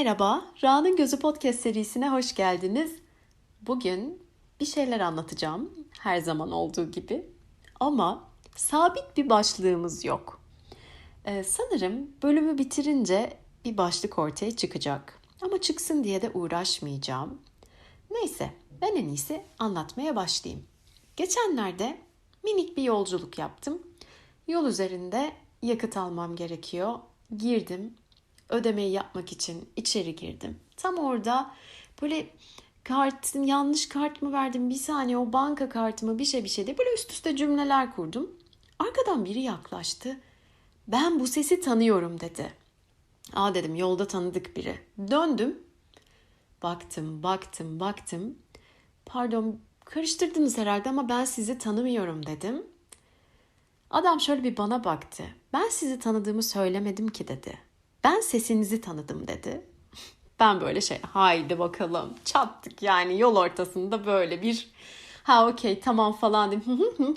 Merhaba, Ra'nın Gözü Podcast serisine hoş geldiniz. Bugün bir şeyler anlatacağım her zaman olduğu gibi. Ama sabit bir başlığımız yok. Ee, sanırım bölümü bitirince bir başlık ortaya çıkacak. Ama çıksın diye de uğraşmayacağım. Neyse, ben en iyisi anlatmaya başlayayım. Geçenlerde minik bir yolculuk yaptım. Yol üzerinde yakıt almam gerekiyor. Girdim, ödemeyi yapmak için içeri girdim. Tam orada böyle kartın yanlış kart mı verdim bir saniye o banka kartımı bir şey bir şey diye böyle üst üste cümleler kurdum. Arkadan biri yaklaştı. Ben bu sesi tanıyorum dedi. Aa dedim yolda tanıdık biri. Döndüm. Baktım, baktım, baktım. Pardon karıştırdınız herhalde ama ben sizi tanımıyorum dedim. Adam şöyle bir bana baktı. Ben sizi tanıdığımı söylemedim ki dedi. Ben sesinizi tanıdım dedi. Ben böyle şey haydi bakalım çattık yani yol ortasında böyle bir ha okey tamam falan deyip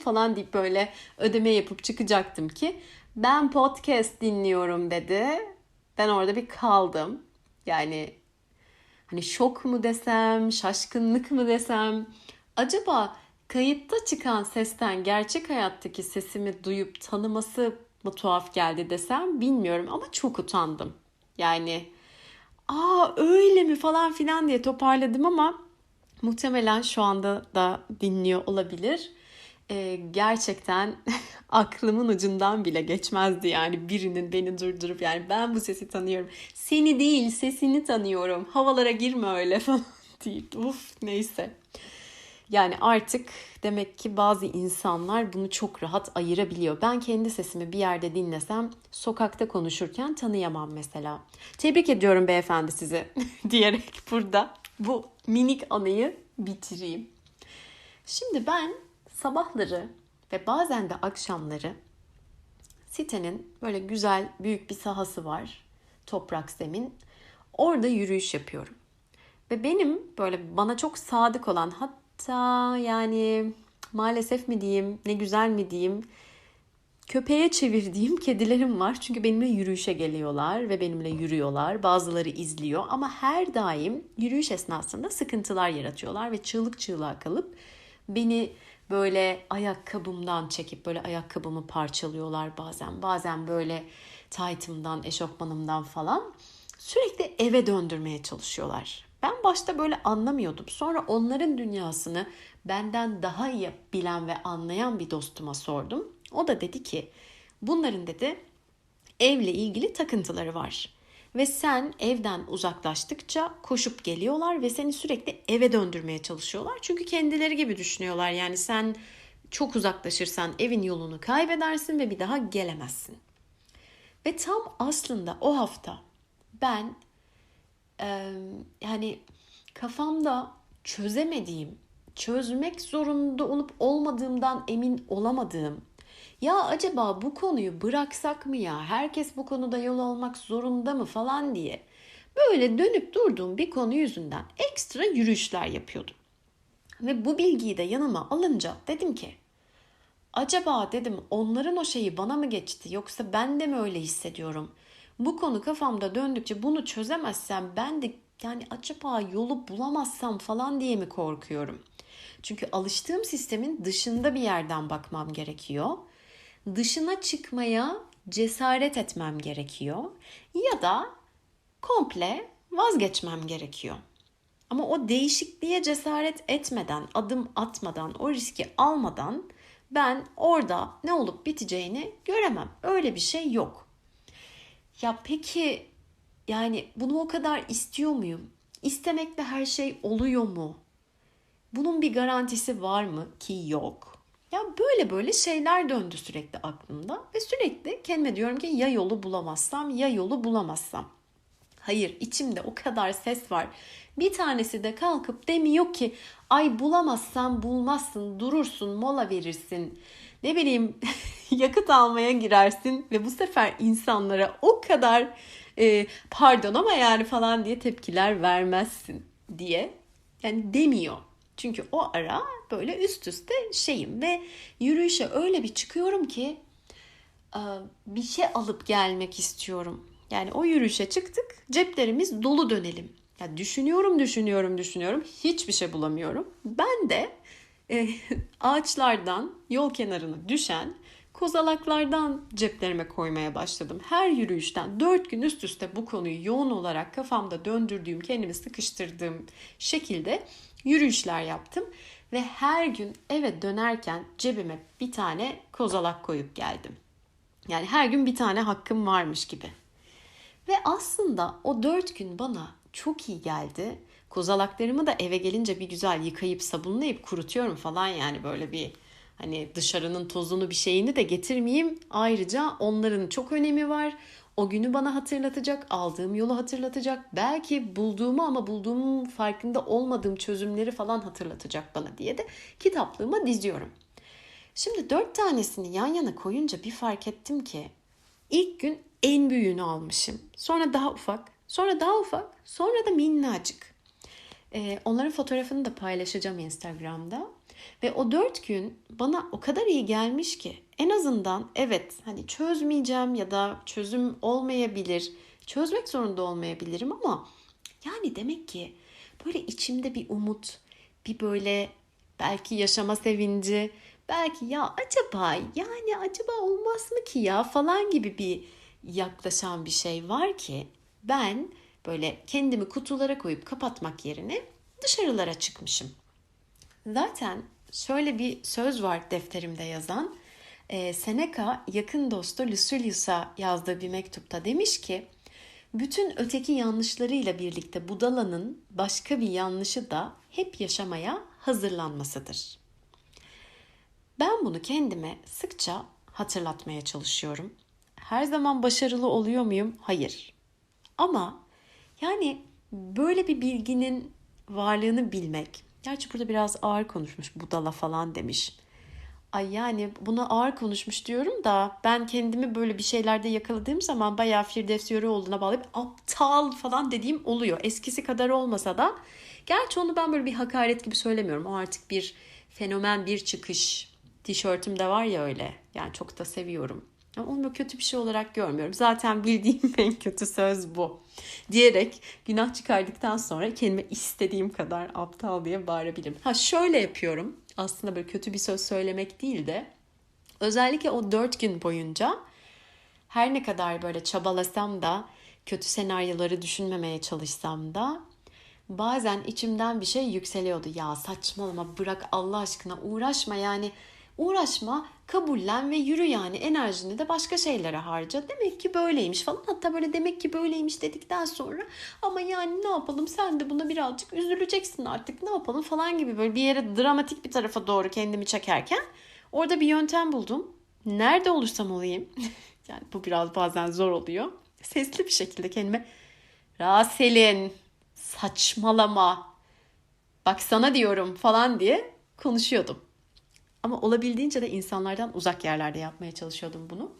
falan deyip böyle ödeme yapıp çıkacaktım ki ben podcast dinliyorum dedi. Ben orada bir kaldım. Yani hani şok mu desem, şaşkınlık mı desem acaba kayıtta çıkan sesten gerçek hayattaki sesimi duyup tanıması mı tuhaf geldi desem bilmiyorum ama çok utandım. Yani aa öyle mi falan filan diye toparladım ama muhtemelen şu anda da dinliyor olabilir. Ee, gerçekten aklımın ucundan bile geçmezdi yani birinin beni durdurup yani ben bu sesi tanıyorum. Seni değil sesini tanıyorum. Havalara girme öyle falan deyip uf neyse. Yani artık demek ki bazı insanlar bunu çok rahat ayırabiliyor. Ben kendi sesimi bir yerde dinlesem sokakta konuşurken tanıyamam mesela. Tebrik ediyorum beyefendi sizi diyerek burada bu minik anıyı bitireyim. Şimdi ben sabahları ve bazen de akşamları sitenin böyle güzel büyük bir sahası var. Toprak zemin. Orada yürüyüş yapıyorum. Ve benim böyle bana çok sadık olan hatta Hatta yani maalesef mi diyeyim, ne güzel mi diyeyim, köpeğe çevirdiğim kedilerim var. Çünkü benimle yürüyüşe geliyorlar ve benimle yürüyorlar. Bazıları izliyor ama her daim yürüyüş esnasında sıkıntılar yaratıyorlar ve çığlık çığlığa kalıp beni böyle ayakkabımdan çekip böyle ayakkabımı parçalıyorlar bazen. Bazen böyle taytımdan, eşofmanımdan falan sürekli eve döndürmeye çalışıyorlar. Ben başta böyle anlamıyordum. Sonra onların dünyasını benden daha iyi bilen ve anlayan bir dostuma sordum. O da dedi ki bunların dedi evle ilgili takıntıları var. Ve sen evden uzaklaştıkça koşup geliyorlar ve seni sürekli eve döndürmeye çalışıyorlar. Çünkü kendileri gibi düşünüyorlar. Yani sen çok uzaklaşırsan evin yolunu kaybedersin ve bir daha gelemezsin. Ve tam aslında o hafta ben yani kafamda çözemediğim, çözmek zorunda olup olmadığımdan emin olamadığım ya acaba bu konuyu bıraksak mı ya herkes bu konuda yol almak zorunda mı falan diye böyle dönüp durduğum bir konu yüzünden ekstra yürüyüşler yapıyordum. Ve bu bilgiyi de yanıma alınca dedim ki acaba dedim onların o şeyi bana mı geçti yoksa ben de mi öyle hissediyorum? Bu konu kafamda döndükçe bunu çözemezsem ben de yani acaba yolu bulamazsam falan diye mi korkuyorum? Çünkü alıştığım sistemin dışında bir yerden bakmam gerekiyor. Dışına çıkmaya cesaret etmem gerekiyor ya da komple vazgeçmem gerekiyor. Ama o değişikliğe cesaret etmeden, adım atmadan, o riski almadan ben orada ne olup biteceğini göremem. Öyle bir şey yok. Ya peki yani bunu o kadar istiyor muyum? İstemekle her şey oluyor mu? Bunun bir garantisi var mı ki yok? Ya böyle böyle şeyler döndü sürekli aklımda ve sürekli kendime diyorum ki ya yolu bulamazsam ya yolu bulamazsam. Hayır içimde o kadar ses var. Bir tanesi de kalkıp demiyor ki ay bulamazsan bulmazsın durursun mola verirsin ne bileyim yakıt almaya girersin ve bu sefer insanlara o kadar e, pardon ama yani falan diye tepkiler vermezsin diye yani demiyor. Çünkü o ara böyle üst üste şeyim ve yürüyüşe öyle bir çıkıyorum ki bir şey alıp gelmek istiyorum. Yani o yürüyüşe çıktık ceplerimiz dolu dönelim. Ya düşünüyorum düşünüyorum düşünüyorum hiçbir şey bulamıyorum. Ben de e, ağaçlardan yol kenarına düşen kozalaklardan ceplerime koymaya başladım. Her yürüyüşten dört gün üst üste bu konuyu yoğun olarak kafamda döndürdüğüm, kendimi sıkıştırdığım şekilde yürüyüşler yaptım. Ve her gün eve dönerken cebime bir tane kozalak koyup geldim. Yani her gün bir tane hakkım varmış gibi. Ve aslında o dört gün bana çok iyi geldi. Kozalaklarımı da eve gelince bir güzel yıkayıp sabunlayıp kurutuyorum falan yani böyle bir hani dışarının tozunu bir şeyini de getirmeyeyim. Ayrıca onların çok önemi var. O günü bana hatırlatacak, aldığım yolu hatırlatacak. Belki bulduğumu ama bulduğumun farkında olmadığım çözümleri falan hatırlatacak bana diye de kitaplığıma diziyorum. Şimdi dört tanesini yan yana koyunca bir fark ettim ki ilk gün en büyüğünü almışım. Sonra daha ufak, sonra daha ufak, sonra da minnacık. Ee, onların fotoğrafını da paylaşacağım Instagram'da. Ve o dört gün bana o kadar iyi gelmiş ki en azından evet hani çözmeyeceğim ya da çözüm olmayabilir. Çözmek zorunda olmayabilirim ama yani demek ki böyle içimde bir umut, bir böyle belki yaşama sevinci, belki ya acaba yani acaba olmaz mı ki ya falan gibi bir yaklaşan bir şey var ki ben böyle kendimi kutulara koyup kapatmak yerine dışarılara çıkmışım. Zaten şöyle bir söz var defterimde yazan. E, Seneca yakın dostu Lucilius'a yazdığı bir mektupta demiş ki bütün öteki yanlışlarıyla birlikte budalanın başka bir yanlışı da hep yaşamaya hazırlanmasıdır. Ben bunu kendime sıkça hatırlatmaya çalışıyorum. Her zaman başarılı oluyor muyum? Hayır. Ama yani böyle bir bilginin varlığını bilmek. Gerçi burada biraz ağır konuşmuş budala falan demiş. Ay yani buna ağır konuşmuş diyorum da ben kendimi böyle bir şeylerde yakaladığım zaman bayağı Firdevs olduğuna bağlayıp aptal falan dediğim oluyor. Eskisi kadar olmasa da. Gerçi onu ben böyle bir hakaret gibi söylemiyorum. O artık bir fenomen bir çıkış. Tişörtüm de var ya öyle. Yani çok da seviyorum. Onu kötü bir şey olarak görmüyorum. Zaten bildiğim en kötü söz bu. Diyerek günah çıkardıktan sonra kendime istediğim kadar aptal diye bağırabilirim. Ha şöyle yapıyorum. Aslında böyle kötü bir söz söylemek değil de özellikle o dört gün boyunca her ne kadar böyle çabalasam da kötü senaryoları düşünmemeye çalışsam da bazen içimden bir şey yükseliyordu. Ya saçmalama bırak Allah aşkına uğraşma yani uğraşma kabullen ve yürü yani enerjini de başka şeylere harca. Demek ki böyleymiş falan. Hatta böyle demek ki böyleymiş dedikten sonra ama yani ne yapalım sen de buna birazcık üzüleceksin artık ne yapalım falan gibi böyle bir yere dramatik bir tarafa doğru kendimi çekerken orada bir yöntem buldum. Nerede olursam olayım yani bu biraz bazen zor oluyor. Sesli bir şekilde kendime Raselin saçmalama bak sana diyorum falan diye konuşuyordum. Ama olabildiğince de insanlardan uzak yerlerde yapmaya çalışıyordum bunu.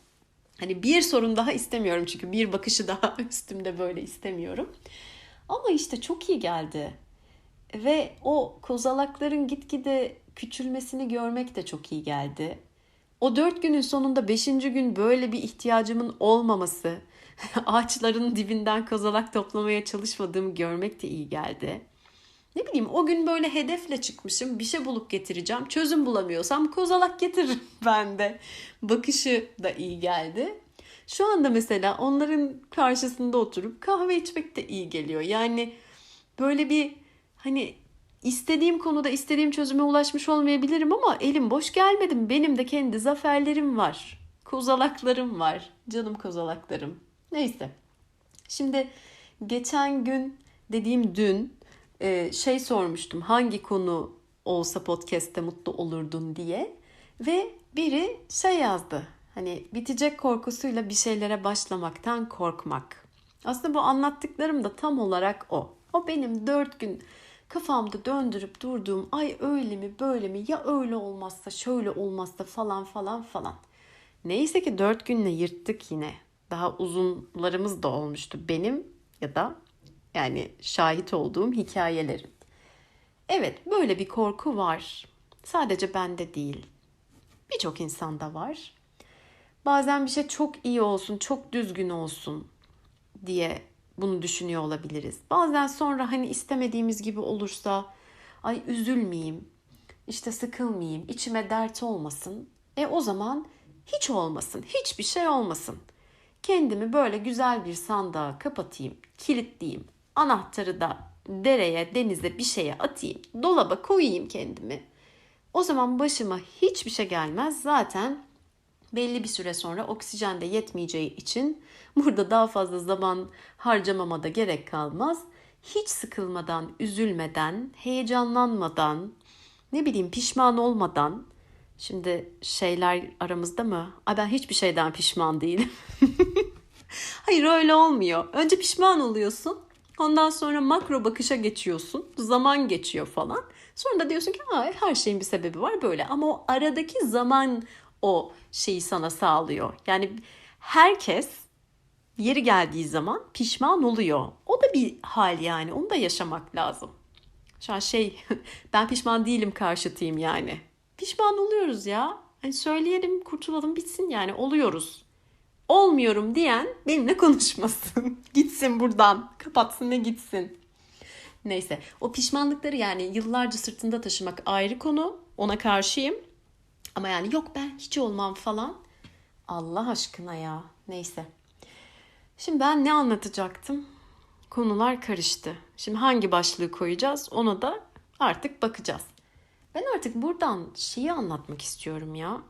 Hani bir sorun daha istemiyorum çünkü bir bakışı daha üstümde böyle istemiyorum. Ama işte çok iyi geldi. Ve o kozalakların gitgide küçülmesini görmek de çok iyi geldi. O dört günün sonunda beşinci gün böyle bir ihtiyacımın olmaması, ağaçların dibinden kozalak toplamaya çalışmadığımı görmek de iyi geldi. Ne bileyim o gün böyle hedefle çıkmışım bir şey bulup getireceğim. Çözüm bulamıyorsam kozalak getiririm ben de. Bakışı da iyi geldi. Şu anda mesela onların karşısında oturup kahve içmek de iyi geliyor. Yani böyle bir hani istediğim konuda istediğim çözüme ulaşmış olmayabilirim ama elim boş gelmedim. Benim de kendi zaferlerim var. Kozalaklarım var. Canım kozalaklarım. Neyse. Şimdi geçen gün dediğim dün şey sormuştum hangi konu olsa podcast'te mutlu olurdun diye ve biri şey yazdı hani bitecek korkusuyla bir şeylere başlamaktan korkmak. Aslında bu anlattıklarım da tam olarak o. O benim dört gün kafamda döndürüp durduğum ay öyle mi böyle mi ya öyle olmazsa şöyle olmazsa falan falan falan. Neyse ki dört günle yırttık yine. Daha uzunlarımız da olmuştu benim ya da yani şahit olduğum hikayelerin. Evet, böyle bir korku var. Sadece bende değil. Birçok insanda var. Bazen bir şey çok iyi olsun, çok düzgün olsun. diye bunu düşünüyor olabiliriz. Bazen sonra hani istemediğimiz gibi olursa ay üzülmeyeyim, işte sıkılmayayım, içime dert olmasın. E o zaman hiç olmasın, hiçbir şey olmasın. Kendimi böyle güzel bir sandığa kapatayım, kilitleyeyim. Anahtarı da dereye, denize bir şeye atayım. Dolaba koyayım kendimi. O zaman başıma hiçbir şey gelmez. Zaten belli bir süre sonra oksijen de yetmeyeceği için burada daha fazla zaman harcamama da gerek kalmaz. Hiç sıkılmadan, üzülmeden, heyecanlanmadan, ne bileyim pişman olmadan Şimdi şeyler aramızda mı? Ay ben hiçbir şeyden pişman değilim. Hayır öyle olmuyor. Önce pişman oluyorsun. Ondan sonra makro bakışa geçiyorsun. Zaman geçiyor falan. Sonra da diyorsun ki her şeyin bir sebebi var böyle. Ama o aradaki zaman o şeyi sana sağlıyor. Yani herkes yeri geldiği zaman pişman oluyor. O da bir hal yani. Onu da yaşamak lazım. Şu an şey ben pişman değilim karşıtıyım yani. Pişman oluyoruz ya. Hani söyleyelim kurtulalım bitsin yani oluyoruz. Olmuyorum diyen benimle konuşmasın. gitsin buradan. Kapatsın ve gitsin. Neyse o pişmanlıkları yani yıllarca sırtında taşımak ayrı konu. Ona karşıyım. Ama yani yok ben hiç olmam falan. Allah aşkına ya. Neyse. Şimdi ben ne anlatacaktım? Konular karıştı. Şimdi hangi başlığı koyacağız ona da artık bakacağız. Ben artık buradan şeyi anlatmak istiyorum ya.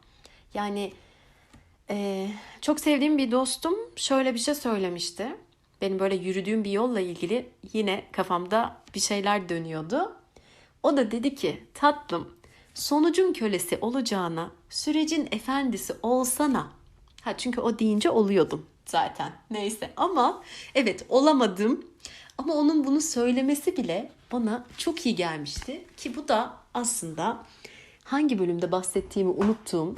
Yani e, çok sevdiğim bir dostum şöyle bir şey söylemişti. Benim böyle yürüdüğüm bir yolla ilgili yine kafamda bir şeyler dönüyordu. O da dedi ki tatlım sonucun kölesi olacağına sürecin efendisi olsana. Ha çünkü o deyince oluyordum zaten. Neyse ama evet olamadım. Ama onun bunu söylemesi bile bana çok iyi gelmişti ki bu da aslında hangi bölümde bahsettiğimi unuttuğum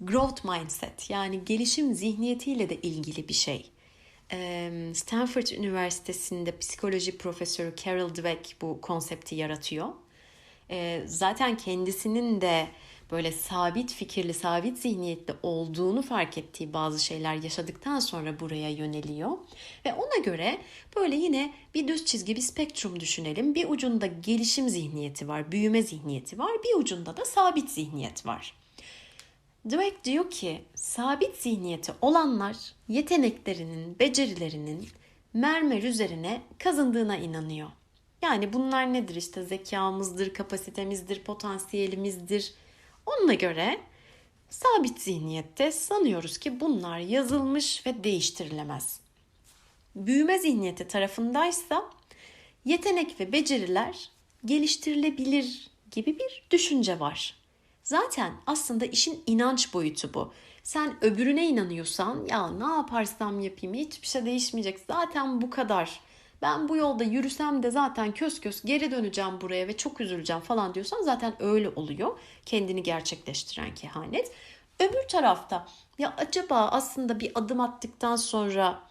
growth mindset yani gelişim zihniyetiyle de ilgili bir şey. Stanford Üniversitesi'nde psikoloji profesörü Carol Dweck bu konsepti yaratıyor. Zaten kendisinin de böyle sabit fikirli, sabit zihniyetli olduğunu fark ettiği bazı şeyler yaşadıktan sonra buraya yöneliyor. Ve ona göre böyle yine bir düz çizgi bir spektrum düşünelim. Bir ucunda gelişim zihniyeti var, büyüme zihniyeti var. Bir ucunda da sabit zihniyet var. Dweck diyor ki sabit zihniyeti olanlar yeteneklerinin, becerilerinin mermer üzerine kazındığına inanıyor. Yani bunlar nedir işte zekamızdır, kapasitemizdir, potansiyelimizdir, Onunla göre sabit zihniyette sanıyoruz ki bunlar yazılmış ve değiştirilemez. Büyüme zihniyeti tarafındaysa yetenek ve beceriler geliştirilebilir gibi bir düşünce var. Zaten aslında işin inanç boyutu bu. Sen öbürüne inanıyorsan ya ne yaparsam yapayım hiçbir şey değişmeyecek zaten bu kadar ben bu yolda yürüsem de zaten kös kös geri döneceğim buraya ve çok üzüleceğim falan diyorsan zaten öyle oluyor. Kendini gerçekleştiren kehanet. Öbür tarafta ya acaba aslında bir adım attıktan sonra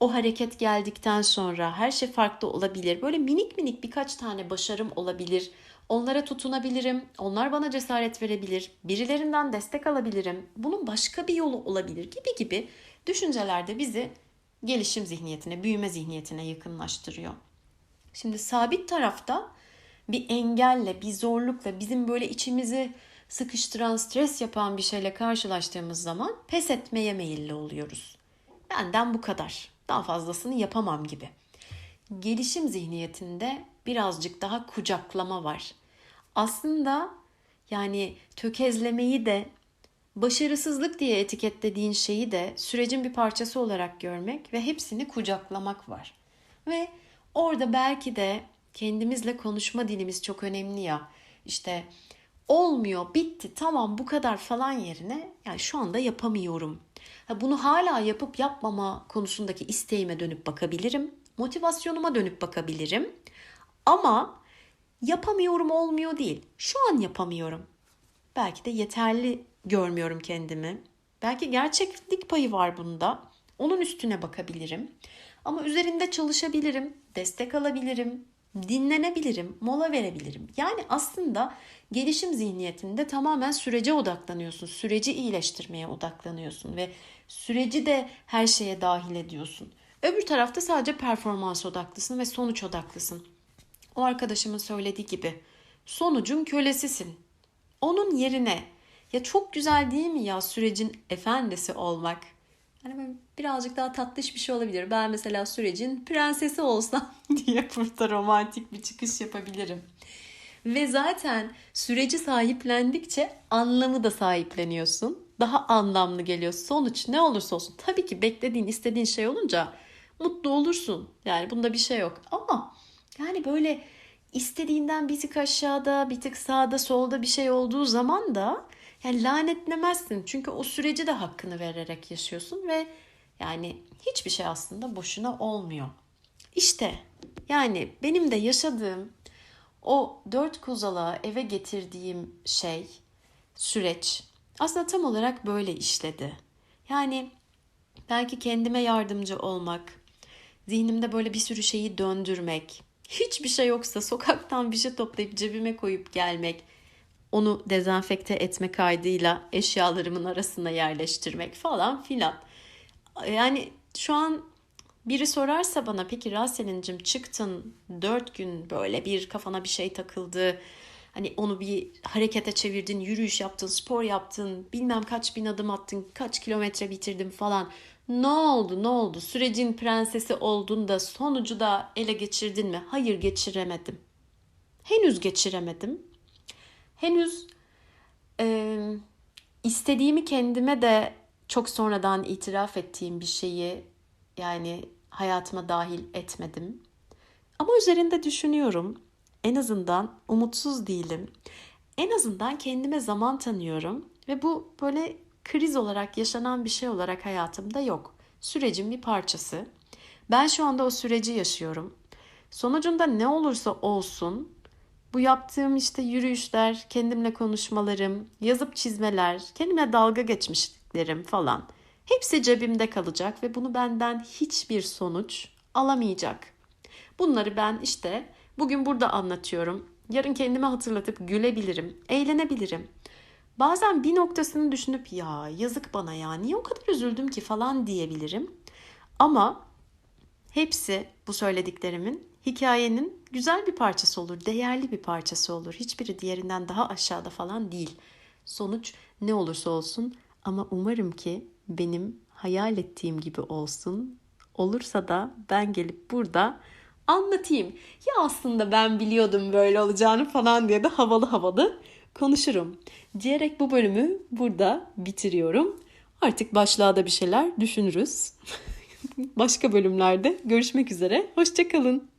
o hareket geldikten sonra her şey farklı olabilir. Böyle minik minik birkaç tane başarım olabilir. Onlara tutunabilirim. Onlar bana cesaret verebilir. Birilerinden destek alabilirim. Bunun başka bir yolu olabilir gibi gibi düşüncelerde bizi gelişim zihniyetine, büyüme zihniyetine yakınlaştırıyor. Şimdi sabit tarafta bir engelle, bir zorlukla, bizim böyle içimizi sıkıştıran, stres yapan bir şeyle karşılaştığımız zaman pes etmeye meyilli oluyoruz. Benden bu kadar. Daha fazlasını yapamam gibi. Gelişim zihniyetinde birazcık daha kucaklama var. Aslında yani tökezlemeyi de Başarısızlık diye etiketlediğin şeyi de sürecin bir parçası olarak görmek ve hepsini kucaklamak var. Ve orada belki de kendimizle konuşma dilimiz çok önemli ya. İşte olmuyor, bitti, tamam bu kadar falan yerine yani şu anda yapamıyorum. Bunu hala yapıp yapmama konusundaki isteğime dönüp bakabilirim. Motivasyonuma dönüp bakabilirim. Ama yapamıyorum olmuyor değil. Şu an yapamıyorum. Belki de yeterli görmüyorum kendimi. Belki gerçeklik payı var bunda. Onun üstüne bakabilirim. Ama üzerinde çalışabilirim, destek alabilirim, dinlenebilirim, mola verebilirim. Yani aslında gelişim zihniyetinde tamamen sürece odaklanıyorsun. Süreci iyileştirmeye odaklanıyorsun ve süreci de her şeye dahil ediyorsun. Öbür tarafta sadece performans odaklısın ve sonuç odaklısın. O arkadaşımın söylediği gibi sonucun kölesisin. Onun yerine ya çok güzel değil mi ya sürecin efendisi olmak? Hani birazcık daha tatlış bir şey olabilir. Ben mesela sürecin prensesi olsam diye burada romantik bir çıkış yapabilirim. Ve zaten süreci sahiplendikçe anlamı da sahipleniyorsun. Daha anlamlı geliyor. Sonuç ne olursa olsun. Tabii ki beklediğin, istediğin şey olunca mutlu olursun. Yani bunda bir şey yok. Ama yani böyle istediğinden bir tık aşağıda, bir tık sağda, solda bir şey olduğu zaman da yani lanetlemezsin. Çünkü o süreci de hakkını vererek yaşıyorsun ve yani hiçbir şey aslında boşuna olmuyor. İşte yani benim de yaşadığım o dört kozalağı eve getirdiğim şey, süreç aslında tam olarak böyle işledi. Yani belki kendime yardımcı olmak, zihnimde böyle bir sürü şeyi döndürmek, hiçbir şey yoksa sokaktan bir şey toplayıp cebime koyup gelmek, onu dezenfekte etme kaydıyla eşyalarımın arasına yerleştirmek falan filan. Yani şu an biri sorarsa bana peki Raselin'cim çıktın dört gün böyle bir kafana bir şey takıldı. Hani onu bir harekete çevirdin, yürüyüş yaptın, spor yaptın, bilmem kaç bin adım attın, kaç kilometre bitirdin falan. Ne oldu ne oldu? Sürecin prensesi oldun da sonucu da ele geçirdin mi? Hayır geçiremedim. Henüz geçiremedim. Henüz e, istediğimi kendime de çok sonradan itiraf ettiğim bir şeyi yani hayatıma dahil etmedim. Ama üzerinde düşünüyorum. En azından umutsuz değilim. En azından kendime zaman tanıyorum ve bu böyle kriz olarak yaşanan bir şey olarak hayatımda yok. Sürecin bir parçası. Ben şu anda o süreci yaşıyorum. Sonucunda ne olursa olsun bu yaptığım işte yürüyüşler, kendimle konuşmalarım, yazıp çizmeler, kendime dalga geçmişliklerim falan hepsi cebimde kalacak ve bunu benden hiçbir sonuç alamayacak. Bunları ben işte bugün burada anlatıyorum. Yarın kendime hatırlatıp gülebilirim, eğlenebilirim. Bazen bir noktasını düşünüp ya yazık bana ya niye o kadar üzüldüm ki falan diyebilirim. Ama hepsi bu söylediklerimin hikayenin güzel bir parçası olur, değerli bir parçası olur. Hiçbiri diğerinden daha aşağıda falan değil. Sonuç ne olursa olsun ama umarım ki benim hayal ettiğim gibi olsun. Olursa da ben gelip burada anlatayım. Ya aslında ben biliyordum böyle olacağını falan diye de havalı havalı konuşurum. Diyerek bu bölümü burada bitiriyorum. Artık başlığa da bir şeyler düşünürüz. Başka bölümlerde görüşmek üzere. Hoşçakalın.